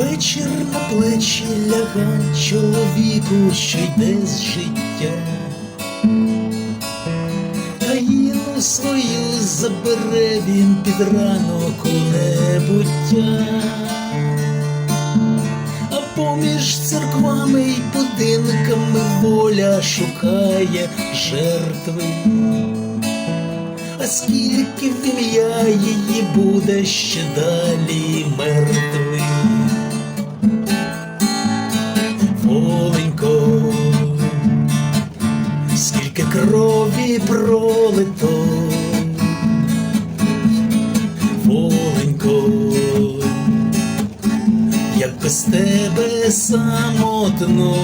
очі ляга чоловіку, що йде з життя. Країну свою забере він під ранок у небуття. А поміж церквами й будинками воля шукає жертви. А скільки в ім'я її буде ще далі Воленько, скільки крові пролито, Воленько, як без тебе самотно.